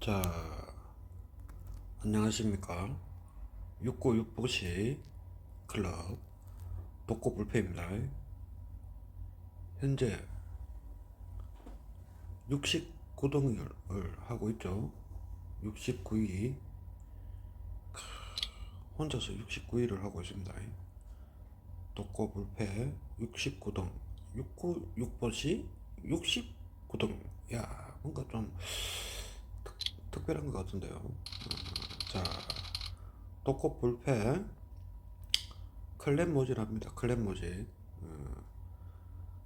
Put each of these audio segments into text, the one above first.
자, 안녕하십니까. 696보시 클럽 독고 불패입니다. 현재 69등을 하고 있죠. 69위. 혼자서 69위를 하고 있습니다. 독고 불패 69등. 69, 6보시 69등. 야, 뭔가 좀 특별한 것 같은데요. 어, 자, 독고 불패 클랜 모지랍니다. 클랜 모지. 어,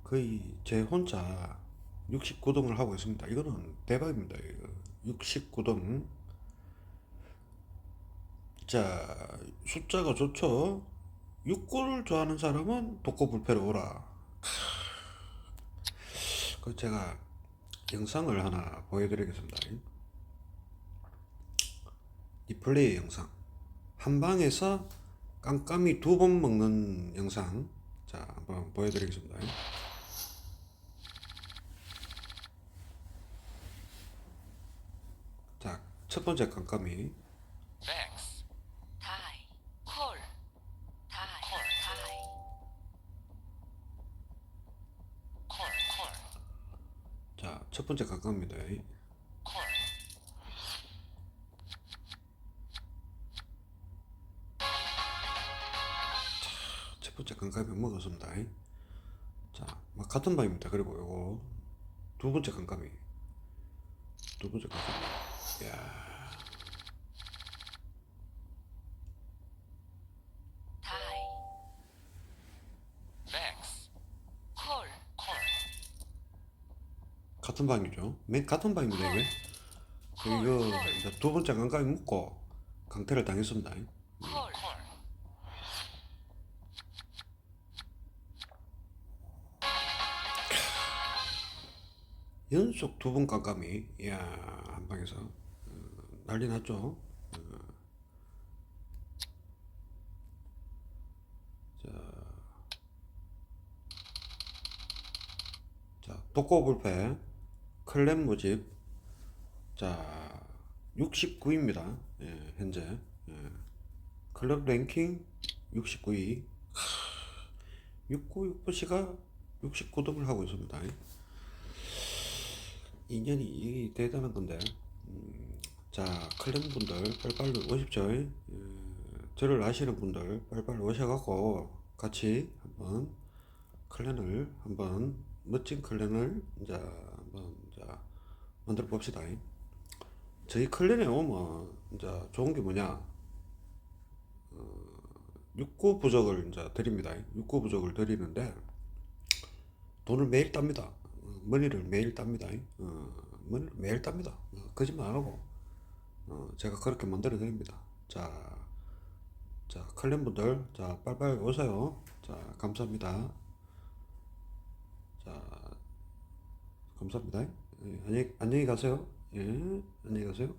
거의 제 혼자 69등을 하고 있습니다. 이거는 대박입니다. 이거. 69등. 자, 숫자가 좋죠. 6구를 좋아하는 사람은 독고 불패로 오라. 그 제가 영상을 하나 보여드리겠습니다. 이 플레이 영상. 한 방에서 깜깜이 두 번 먹는 영상. 자 한번 보여드리겠습니다. 자첫 번째 깜깜이. 콜, 자첫 번째 깜깜입니다 첫 번째 깜깜이 먹었습니다. 자 막 같은 방입니다. 그리고 요거 두 번째 깜깜이. 두 번째 깜깜이. 야. 같은 방이죠. 맨 같은 방입니다, 이게. 이거 두 번째 강감이 묻고 강퇴를 당했습니다. 연속 두 번 깜깜이, 이야, 한 방에서. 어, 난리 났죠. 어. 자, 자, 독고불패, 클랜 모집. 자, 69위입니다. 예, 현재. 예. 클럽 랭킹 69위. 69, 6부시가 69등을 하고 있습니다. 인연이 대단한 건데. 음, 자, 클랜 분들 빨리빨리 오십시오. 예, 저를 아시는 분들 빨리빨리 오셔갖고 같이 한번 클랜을 한번 멋진 클랜을 이제 한번 이제 만들어 봅시다. 저희 클랜에 오면 이제 좋은 게 뭐냐? 어, 육구 부적을 이제 드립니다. 육구 부적을 드리는데 돈을 매일 땁니다. 어, 머니를 매일 땁니다. 어, 머니를 매일 땁니다. 어, 거짓말 안 하고 어, 제가 그렇게 만들어 드립니다. 자, 자 클랜 분들 자 빨리빨리 오세요. 자 감사합니다. 자 감사합니다. 예, 안녕히 안녕히 가세요. 예, 안녕히 가세요.